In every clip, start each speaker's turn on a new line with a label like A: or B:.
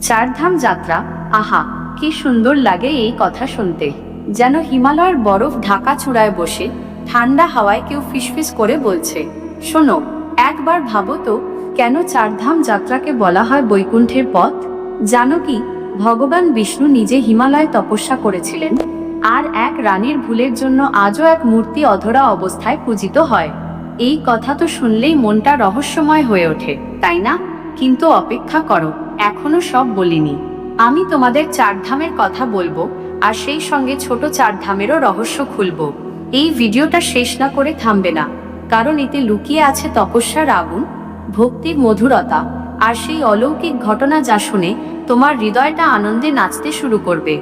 A: চারধাম যাত্রা। আহা, কি সুন্দর লাগে এই কথা শুনতে। যেন হিমালয়ের বরফ ঢাকা চূড়ায় বসে, ঠান্ডা হাওয়ায় কেউ ফিসফিস করে বলছে, শোনো, একবার ভাবো তো, কেন চারধাম যাত্রাকে বলা হয় বৈকুণ্ঠের পথ? জানো কি, ভগবান বিষ্ণু নিজে হিমালয়ে তপস্যা করেছিলেন, আর এক রানীর ভুলের জন্য আজও এক মূর্তি অধরা অবস্থায় পূজিত হয়। এই কথা তো শুনলেই মনটা রহস্যময় হয়ে ওঠে, তাই না? কিন্তু অপেক্ষা করো। এখনও সব বলিনি। আমি তোমাদের চারধামের কথা বলব, আর সেই সঙ্গে ছোট চারধামেরও রহস্য খুলবো। এই ভিডিওটা শেষ না করে থামবে না, কারণ এতে লুকিয়ে আছে তপস্যার আগুন, ভক্তির মধুরতা, আর সেই অলৌকিক ঘটনা যা শুনে তোমার হৃদয়টা আনন্দে নাচতে শুরু করবে।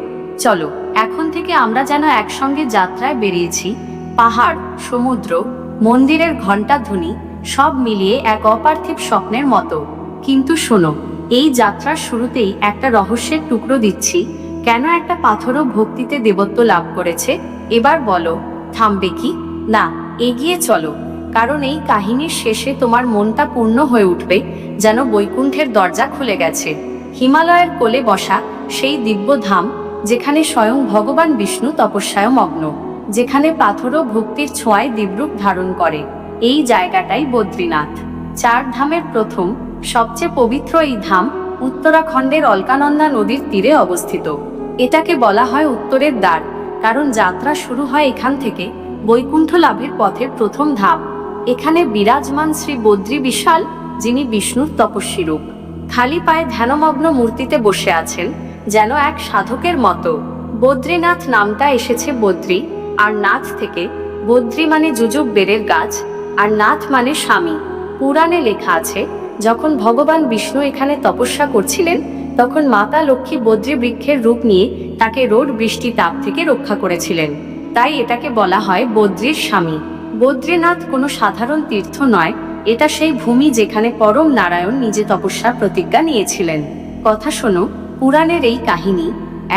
A: চলো, এখন থেকে আমরা যেন একসঙ্গে যাত্রায় বেরিয়েছি। পাহাড়, সমুদ্র, মন্দিরের ঘণ্টা ধ্বনি, সব মিলিয়ে এক অপার্থিব স্বপ্নের মতো। কিন্তু শোনো এই যাত্রার শুরুতেই একটা রহস্যের টুকরো দিচ্ছি। কেন একটা পাথরও ভক্তিতে দেবত্ব লাভ করেছে? এবার বলো, থামবে কি? না, এগিয়ে চলো। কারণ এই কাহিনীর শেষে তোমার মনটা পূর্ণ হয়ে উঠবে, যেন বৈকুণ্ঠের দরজা খুলে গেছে। হিমালয়ের কোলে বসা সেই দিব্য ধাম, যেখানে স্বয়ং ভগবান বিষ্ণু তপস্যায় মগ্ন, যেখানে পাথরও ভক্তির ছোঁয়ায় দিব্যরূপ ধারণ করে। এই জায়গাটাই বদ্রীনাথ। চার ধামের প্রথম সবচেয়ে পবিত্র এই ধাম উত্তরাখণ্ডের অলকানন্দা নদীর তীরে অবস্থিত। এটাকে বলা হয় উত্তরের দ্বার, কারণ যাত্রা শুরু হয় এখান থেকে বৈকুণ্ঠ লাভের পথের প্রথম ধাপ। এখানে বিরাজমান শ্রী বদ্রী বিশাল, যিনি বিষ্ণুর তপস্বী রূপ। খালি পায়ে ধ্যানমগ্ন মূর্তিতে বসে আছেন, যেন এক সাধকের মতো। বদ্রীনাথ নামটা এসেছে বদ্রী, আর নাথ থেকে বদ্রী মানে যুযুব বেরের গাছ, আর নাথ মানে স্বামী। পুরাণে লেখা আছে যখন ভগবান বিষ্ণু এখানে তপস্যা করছিলেন, তখন মাতা লক্ষ্মী বদ্রী বৃক্ষের রূপ নিয়ে তাকে রোড বৃষ্টি তাপ থেকে রক্ষা করেছিলেন। তাই এটাকে বলা হয় বদ্রীর স্বামী। বদ্রীনাথ কোনো সাধারণ তীর্থ নয়, এটা সেই ভূমি যেখানে পরম নারায়ণ নিজে তপস্যার প্রতিজ্ঞা নিয়েছিলেন। কথা শোনো, পুরাণের এই কাহিনী।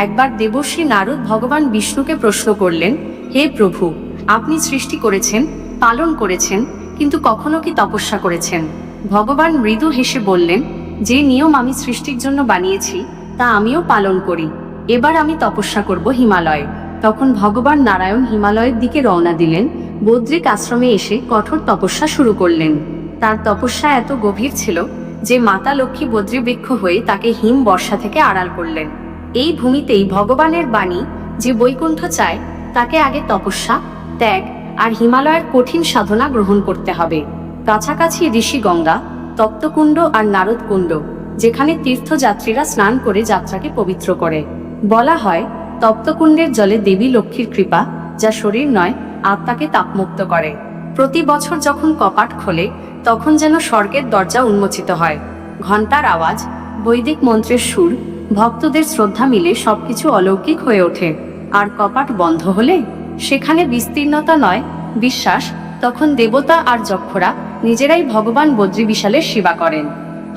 A: একবার দেবশ্রী নারদ ভগবান বিষ্ণুকে প্রশ্ন করলেন, হে প্রভু, আপনি সৃষ্টি করেছেন, পালন করেছেন, কিন্তু কখনো কি তপস্যা করেছেন? ভগবান মৃদু হেসে বললেন, যে নিয়ম আমি সৃষ্টির জন্য বানিয়েছি, তা আমিও পালন করি। এবার আমি তপস্যা করব হিমালয়ে। তখন ভগবান নারায়ণ হিমালয়ের দিকে রওনা দিলেন। বদ্রিক আশ্রমে এসে কঠোর তপস্যা শুরু করলেন। তার তপস্যা এত গভীর ছিল যে মাতা লক্ষ্মী বদ্রীবৃক্ষ হয়ে তাকে হিম বর্ষা থেকে আড়াল করলেন। এই ভূমিতেই ভগবানের বাণী যে বৈকুণ্ঠ চায়, তাকে আগে তপস্যা, ত্যাগ আর হিমালয়ের কঠিন সাধনা গ্রহণ করতে হবে। কাছাকাছি ঋষিগঙ্গা তপ্তকুণ্ড আর নারদকুণ্ড, যেখানে তীর্থযাত্রীরা স্নান করে যাত্রাকে পবিত্র করে। বলা হয়, তপ্তকুণ্ডের জলে দেবী লক্ষ্মীর কৃপা, যা শরীর নয়, আত্মাকে তাপমুক্ত করে। প্রতি বছর যখন কপাট খোলে, তখন যেন স্বর্গের দরজা উন্মোচিত হয়। ঘণ্টার আওয়াজ, বৈদিক মন্ত্রের সুর, ভক্তদের শ্রদ্ধা মিলে সবকিছু অলৌকিক হয়ে ওঠে। আর কপাট বন্ধ হলে, সেখানে বিস্তীর্ণতা নয়, বিশ্বাস তখন দেবতা আর যক্ষরা নিজেরাই ভগবান বদ্রী বিশালের সেবা করেন।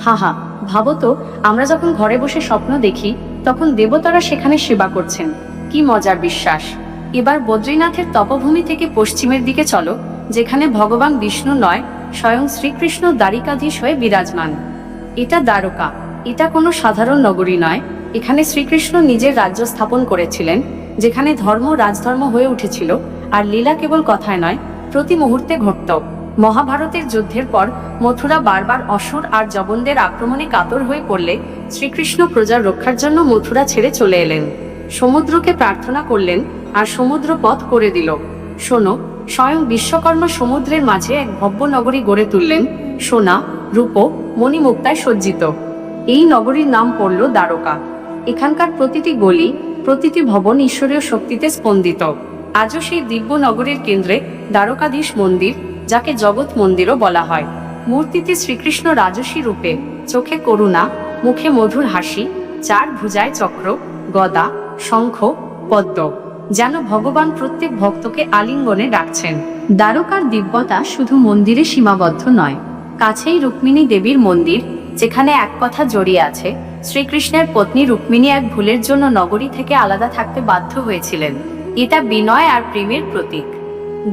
A: হা হা ভাবো তো, আমরা যখন ঘরে বসে স্বপ্ন দেখি, তখন দেবতারা সেখানে সেবা করছেন। কি মজার বিশ্বাস। এবার বদ্রীনাথের তপভূমি থেকে পশ্চিমের দিকে চলো, যেখানে ভগবান বিষ্ণু নয়, স্বয়ং শ্রীকৃষ্ণ দ্বারিকাধীশ হয়ে বিরাজমান। এটা দ্বারকা। এটা কোনো সাধারণ নগরী নয়। এখানে শ্রীকৃষ্ণ নিজের রাজ্য স্থাপন করেছিলেন, যেখানে ধর্ম রাজধর্ম হয়ে উঠেছিল, আর লীলা কেবল কথায় নয় প্রতি মুহূর্তে ঘটত। মহাভারতের যুদ্ধের পর মথুরা বারবার অসুর আর জবনদের আক্রমণে কাতর হয়ে পড়লে শ্রীকৃষ্ণ প্রজার রক্ষার জন্য মথুরা ছেড়ে চলে এলেন। সমুদ্রকে প্রার্থনা করলেন আর সমুদ্র পথ করে দিল। শোনো, স্বয়ং বিশ্বকর্মা সমুদ্রের মাঝে এক ভব্য নগরী গড়ে তুললেন। সোনা, রূপ, মণিমুক্তায় সজ্জিত। এই নগরীর নাম পড়ল দ্বারকা। এখানকার প্রতিটি গলি, প্রতিটি ভবন ঈশ্বরীয় শক্তিতে স্পন্দিত। আজও সেই দিব্য নগরীর কেন্দ্রে দ্বারকাধীশ মন্দির, যাকে জগৎ মন্দিরও বলা হয়। মূর্তিতে শ্রীকৃষ্ণ রাজসী রূপে চোখে করুণা, মুখে মধুর হাসি, চার ভুজায় চক্র, গদা, শঙ্খ, পদ্ম, যেন ভগবান প্রত্যেক ভক্তকে আলিঙ্গনে ডাকছেন। দ্বারকার দিব্যতা শুধু মন্দিরে সীমাবদ্ধ নয়। কাছেই রুক্মিণী দেবীর মন্দির, যেখানে এক কথা জড়িয়ে আছে, শ্রীকৃষ্ণের পত্নী রুক্মিণী এক ভুলের জন্য নগরী থেকে আলাদা থাকতে বাধ্য হয়েছিলেন। এটা বিনয় আর প্রেমের প্রতীক।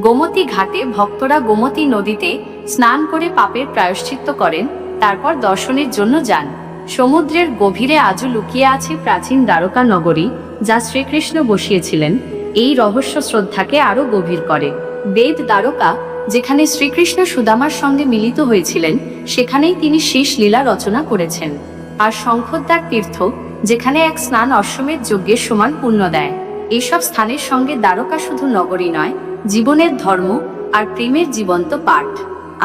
A: গোমতী ঘাটে ভক্তরা গোমতী নদীতে স্নান করে পাপের প্রায়শ্চিত্ত করেন, তারপর দর্শনের জন্য যান। সমুদ্রের গভীরে আজও লুকিয়ে আছে প্রাচীন দ্বারকা নগরী, যা শ্রীকৃষ্ণ বসিয়েছিলেন। এই রহস্য শ্রদ্ধাকে আরও গভীর করে। বেদ দ্বারকা, যেখানে শ্রীকৃষ্ণ সুদামার সঙ্গে মিলিত হয়েছিলেন, সেখানেই তিনি শেষ লীলা রচনা করেছেন। আর শঙ্খদ্বার তীর্থ, যেখানে এক স্নান অশ্বমেধ যজ্ঞের সমান পুণ্য দেয়। এইসব স্থানের সঙ্গে দ্বারকা শুধু নগরী নয়, জীবনের ধর্ম আর প্রেমের জীবন্ত পাঠ।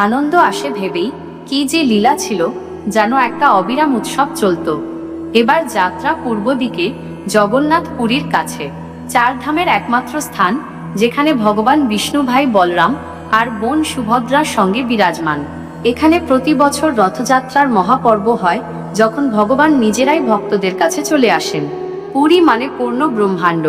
A: আনন্দ আসে ভেবেই কি যে লীলা ছিল যেন একটা অবিরাম উৎসব চলত। এবার যাত্রা পূর্ব দিকে জগন্নাথ পুরীর কাছে চার ধামের একমাত্র স্থান যেখানে ভগবান বিষ্ণু ভাই বলরাম আর বোন সুভদ্রার সঙ্গে বিরাজমান। এখানে প্রতি বছর রথযাত্রার মহাপর্ব হয় যখন ভগবান নিজেরাই ভক্তদের কাছে চলে আসেন। পুরী মানে পূর্ণ ব্রহ্মাণ্ড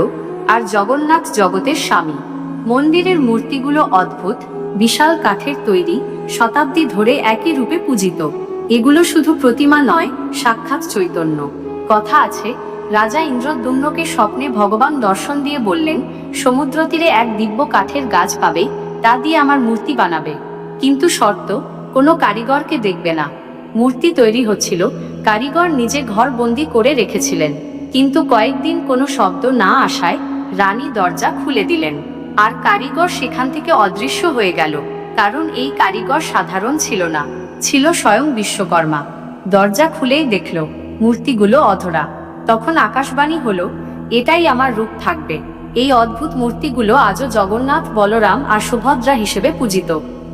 A: আর জগন্নাথ জগতের স্বামী। মন্দিরের মূর্তিগুলো অদ্ভুত, বিশাল কাঠের তৈরি, শতাব্দী ধরে একই রূপে পূজিত। এগুলো শুধু প্রতিমা নয়, সাক্ষাৎ চৈতন্য। কথা আছে, রাজা ইন্দ্রদ্যুম্নকে স্বপ্নে ভগবান দর্শন দিয়ে বললেন, সমুদ্র তীরে এক দিব্য কাঠের গাছ পাবে, তা দিয়ে আমার মূর্তি বানাবে। কিন্তু শর্ত, কোনো কারিগরকে দেখবে না। মূর্তি তৈরি হচ্ছিল, কারিগর নিজে ঘর বন্দি করে রেখেছিলেন। কিন্তু কয়েকদিন কোনো শব্দ না আসায় রানী দরজা খুলে দিলেন। আর কারিগর সেখান থেকে অদৃশ্য হয়ে গেল, কারণ এই কারিগর সাধারণ ছিল না, ছিল স্বয়ং বিশ্বকর্মা। দরজা খুলেই দেখল, মূর্তিগুলো অধরা। তখন আকাশবাণী হলো, এটাই আমার রূপ থাকবে। এই অদ্ভুত মূর্তিগুলো আজও জগন্নাথ, বলরাম আর সুভদ্রা হিসেবে পূজিত।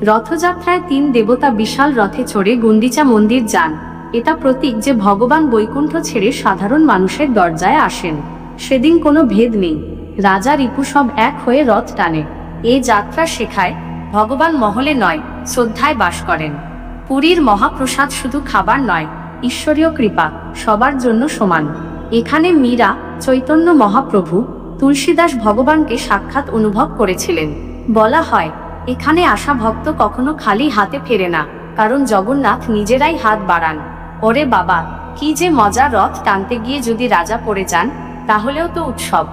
A: রথযাত্রায় তিন দেবতা বিশাল রথে চড়ে গুন্ডিচা মন্দির যান। এটা প্রতীক যে ভগবান বৈকুণ্ঠ ছেড়ে সাধারণ মানুষের দরজায় আসেন। সেদিন কোনো ভেদ নেই। রাজা রিপু সব এক হয়ে রথ টানে। এ যাত্রা শেখায়, ভগবান মহলে নয়, শ্রদ্ধায় বাস করেন। পুরীর মহাপ্রসাদ শুধু খাবার নয়, ঈশ্বরীয় কৃপা সবার জন্য সমান। এখানে মীরা, চৈতন্য মহাপ্রভু, তুলসীদাস ভগবানকে সাক্ষাৎ অনুভব করেছিলেন। বলা হয়, এখানে আসা ভক্ত কখনো খালি হাতে ফেরে না, কারণ জগন্নাথ নিজেরাই হাত বাড়ান। ওরে বাবা, কি যে মজা রথ টানতে গিয়ে যদি রাজা পড়ে যান, তাহলেও তো উৎসব।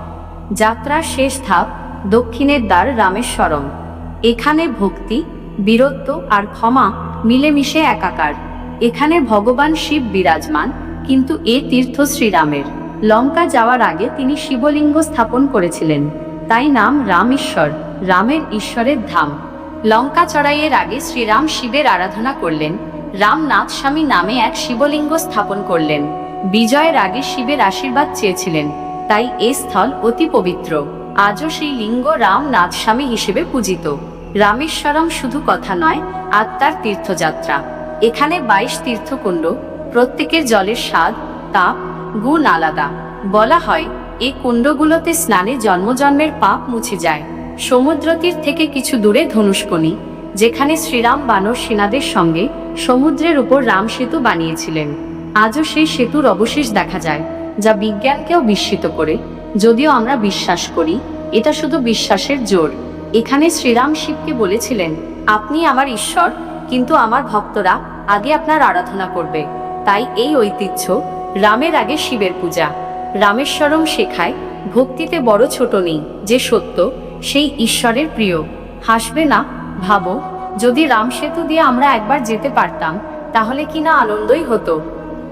A: যাত্রার শেষ ধাপ, দক্ষিণের দ্বার রামেশ্বরম। এখানে ভক্তি, বীরত্ব আর ক্ষমা মিলেমিশে একাকার। এখানে ভগবান শিব বিরাজমান, কিন্তু এ তীর্থ শ্রীরামের। লঙ্কা যাওয়ার আগে তিনি শিবলিঙ্গ স্থাপন করেছিলেন। তাই নাম রামেশ্বর, রামের ঈশ্বরের ধাম। লঙ্কা চড়াইয়ের আগে শ্রীরাম শিবের আরাধনা করলেন। রামনাথ স্বামী নামে এক শিবলিঙ্গ স্থাপন করলেন। বিজয়ের আগে শিবের আশীর্বাদ চেয়েছিলেন। তাই এ স্থল অতি পবিত্র। আজও সেই লিঙ্গ রাম নাথস্বামী হিসেবে পূজিত। রামেশ্বরম শুধু কথা নয়, আত্মার তীর্থযাত্রা। এখানে বাইশ তীর্থকুণ্ড, প্রত্যেকের জলের স্বাদ, তাপ, গুণ আলাদা। বলা হয় এই কুণ্ডগুলোতে স্নানে জন্মজন্মের পাপ মুছে যায়। সমুদ্র তীর থেকে কিছু দূরে ধনুষ্কণি, যেখানে শ্রীরাম বানর সেনাদের সঙ্গে সমুদ্রের উপর রাম সেতু বানিয়েছিলেন। আজও সেই সেতুর অবশেষ দেখা যায়। যা বিজ্ঞানকেও বিস্মিত করে। যদিও আমরা বিশ্বাস করি, এটা শুধু বিশ্বাসের জোর। এখানে শ্রীরাম শিবকে বলেছিলেন, আপনি আমার ঈশ্বর, কিন্তু আমার ভক্তরা আগে আপনার আরাধনা করবে। তাই এই ঐতিহ্য, রামের আগে শিবের পূজা। রামেশ্বরম শেখায়, ভক্তিতে বড় ছোট নেই, যে সত্য, সেই ঈশ্বরের প্রিয়। হাসবে না, ভাবো, যদি রাম সেতু দিয়ে আমরা একবার যেতে পারতাম, তাহলে কি না আনন্দই হতো?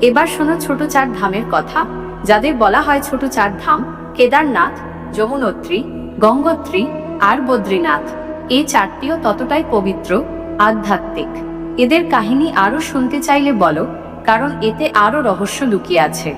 A: এবার শোনো ছোট চার ধামের কথা। যাদের বলা হয় ছোট চার ধাম কেদারনাথ, যমুনোত্রী, গঙ্গোত্রী আর বদ্রীনাথ। এই চারটিও ততটাই পবিত্র, আধ্যাত্মিক। এদের কাহিনী আরও শুনতে চাইলে বলো, কারণ এতে আরও রহস্য লুকিয়ে আছে।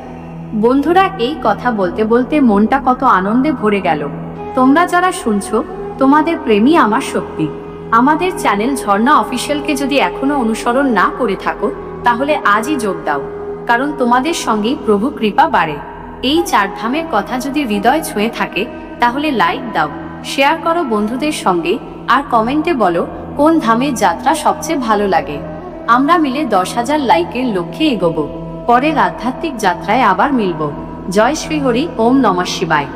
A: বন্ধুরা, এই কথা বলতে বলতে মনটা কত আনন্দে ভরে গেল। তোমরা যারা শুনছো, তোমাদের প্রেমই আমার শক্তি। আমাদের চ্যানেল ঝর্ণা অফিসিয়ালকে যদি এখনও অনুসরণ না করে থাকো, তাহলে আজই যোগ দাও। কারণ তোমাদের সঙ্গেই প্রভু কৃপা বাড়ে। এই চার ধামের কথা যদি হৃদয় ছুঁয়ে থাকে, তাহলে লাইক দাও শেয়ার করো বন্ধুদের সঙ্গে, আর কমেন্টে বলো কোন ধামের যাত্রা সবচেয়ে ভালো লাগে। আমরা মিলে দশ হাজার লাইকের লক্ষ্যে এগোবো, পরের আধ্যাত্মিক যাত্রায় আবার মিলব। জয় শ্রীহরি, ওম নমঃ শিবায়।